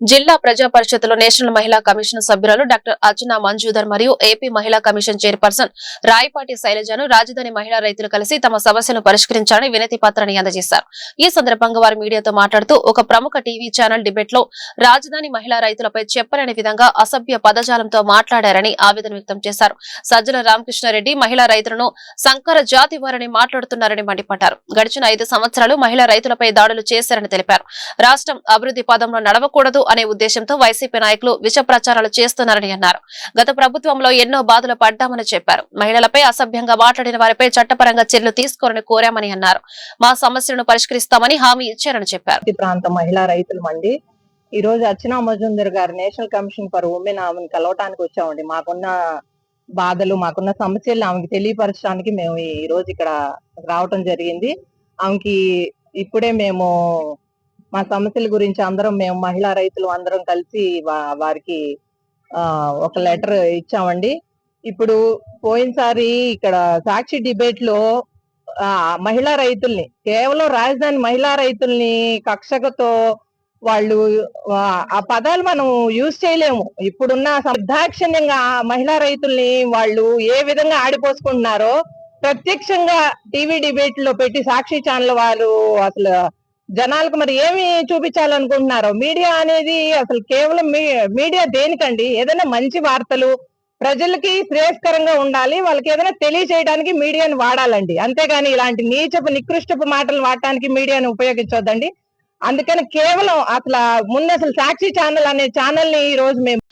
జిల్లా ప్రజా పరిషత్లో నేషనల్ మహిళా కమిషన్ సభ్యురాలు డాక్టర్ అర్చన మంజూదర్ మరియు ఏపీ మహిళా కమిషన్ చైర్పర్సన్ రాయపాటి శైలజను రాజధాని మహిళా రైతులు కలిసి తమ సమస్యను పరిష్కరించాలని వినతి పత్రాన్ని అందజేశారు. ఈ సందర్భంగా వారు మీడియాతో మాట్లాడుతూ ఒక ప్రముఖ టీవీ ఛానల్ డిబేట్లో రాజధాని మహిళా రైతులపై చెప్పలేని విధంగా అసభ్య పదజాలంతో మాట్లాడారని ఆవేదన వ్యక్తం చేశారు. సజ్జల రామకృష్ణారెడ్డి మహిళా రైతులను సంకర జాతి వారని మాట్లాడుతున్నారని మండిపడ్డారు. గడిచిన ఐదు సంవత్సరాలు మహిళా రైతులపై దాడులు చేశారని తెలిపారు. రాష్ట్రం అభివృద్ధి పదంలో నడవకూడదు అనే ఉద్దేశంతో వైసీపీ నాయకులు విష ప్రచారాలు చేస్తున్నారని అన్నారు. గత ప్రభుత్వంలో ఎన్నో బాధలు పడ్డామని చెప్పారు. మహిళలపై అసభ్యంగా మాట్లాడిన వారిపై చట్టపరంగా చర్యలు తీసుకోరని కోరామని అన్నారు. మా సమస్యలను పరిష్కరిస్తామని హామీ ఇచ్చారని చెప్పారు. ఈ ప్రాంత మహిళా రైతులు మండి. ఈ రోజు అర్చనా మజుందర్ గారు నేషనల్ కమిషన్ ఫర్ ఉమెన్ ఆమెను కలవటానికి వచ్చామండి. మాకున్న బాధలు మాకున్న సమస్యలు ఆమెకి తెలియపరచడానికి మేము ఈ రోజు ఇక్కడ రావటం జరిగింది. ఆమెకి ఇప్పుడే మేము మా సమస్యల గురించి అందరం మేము మహిళా రైతులు అందరం కలిసి వారికి ఆ, ఒక లెటర్ ఇచ్చామండి. ఇప్పుడు పోయినసారి ఇక్కడ సాక్షి డిబేట్లో ఆ, మహిళా రైతుల్ని కేవలం రాజధాని మహిళా రైతుల్ని కక్షకతో వాళ్ళు ఆ, పదాలు మనం యూజ్ చేయలేము. ఇప్పుడున్న నిర్దాక్షిణ్యంగా మహిళా రైతుల్ని వాళ్ళు ఏ విధంగా ఆడిపోసుకుంటున్నారో ప్రత్యక్షంగా టీవీ డిబేట్లో పెట్టి సాక్షి ఛానల్ వాళ్ళు అసలు జనాలకు మరి ఏమి చూపించాలనుకుంటున్నారో? మీడియా అనేది అసలు కేవలం మీడియా దేనికండి? ఏదైనా మంచి వార్తలు ప్రజలకి శ్రేయస్కరంగా ఉండాలి వాళ్ళకి ఏదైనా తెలియజేయడానికి మీడియాని వాడాలండి. అంతేగాని ఇలాంటి నీచపు నికృష్టపు మాటలు వాడటానికి మీడియాని ఉపయోగించొద్దండి. అందుకని కేవలం అసలు ముందు అసలు సాక్షి ఛానల్ అనే ఛానల్ని ఈ రోజు మేము